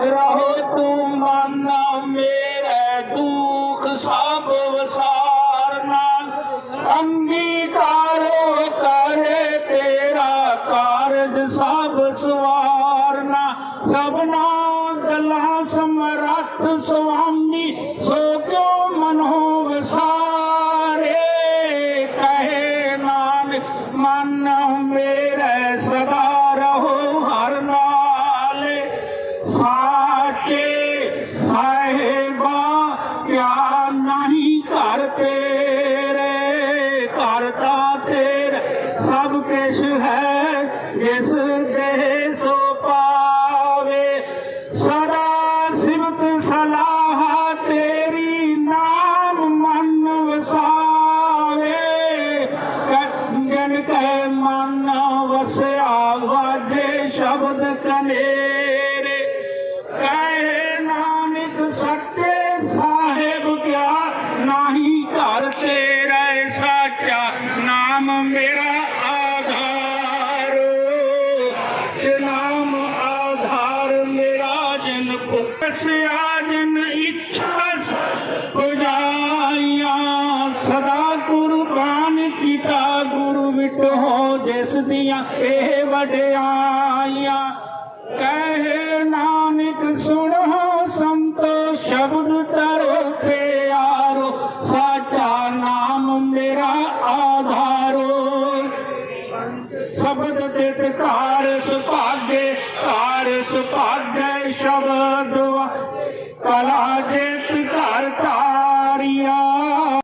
ਰਹੋ ਤੂੰ ਮਨ ਮੇਰੇ ਦੁਖ ਸਭ ਵਸਾਰਨਾ ਅੰਗੀਕਾਰੋ ਕਰੇ ਤੇਰਾ ਕਾਰਜ ਸਭ ਸਵਾਰਨਾ ਸਭਨਾ ਗਲਾ ਸਮਰੱਥ ਸੁਆਮੀ, ਸੋ ਕਿਉ ਮਨੋ ਵਿਸਾਰੇ ਕਹੇ ਨਾਨਕ, ਮਨ ਮੇਰੇ ਸਦਾ ਰਹੋ। ਨਹੀਂ ਘਰ ਤੇਰੇ, ਘਰ ਤਾਂ ਤੇਰੇ। ਸਭ ਕੁਛ ਹੈ ਜਿਸ ਦੇ ਸੋ ਪਾਵੇ। ਸਦਾ ਸਿਮਤ ਸਲਾਹ ਤੇਰੀ ਨਾਮ ਮਨ ਵਸਾਵੇ। ਕੰਗਨ ਕੈ ਮਨ ਵਸਿਆ, ਵਾਜੇ ਸ਼ਬਦ ਕਨੇਰੇ। ਨਹੀਂ ਘਰ ਤੇਰਾ ਸਾਚਾ ਨਾਮ ਮੇਰਾ ਆਧਾਰ। ਤੇ ਨਾਮ ਆਧਾਰ ਮੇਰਾ ਜਨ ਕੋ ਕਸਿਆ ਜਨ ਇੱਛਾ ਪੁਜਾਈਆਂ। ਸਦਾ ਕੁਰਬਾਨ ਕੀਤਾ ਗੁਰੂ ਵਿਟੋ, ਜਿਸ ਦੀਆਂ ਇਹ ਵਡਿਆਈਆਂ। ਕਹੇ ਨਾਮ ਮੇਰਾ ਆਧਾਰੋ। ਸ਼ਬਦ ਦਿੱਤ ਧਾਰ ਸੁਭਾਗੇ ਧਾਰ ਸੁਭਾਗੇ ਸ਼ਬਦ ਕਲਾ ਜੇਤ ਧਾਰ ਧਾਰ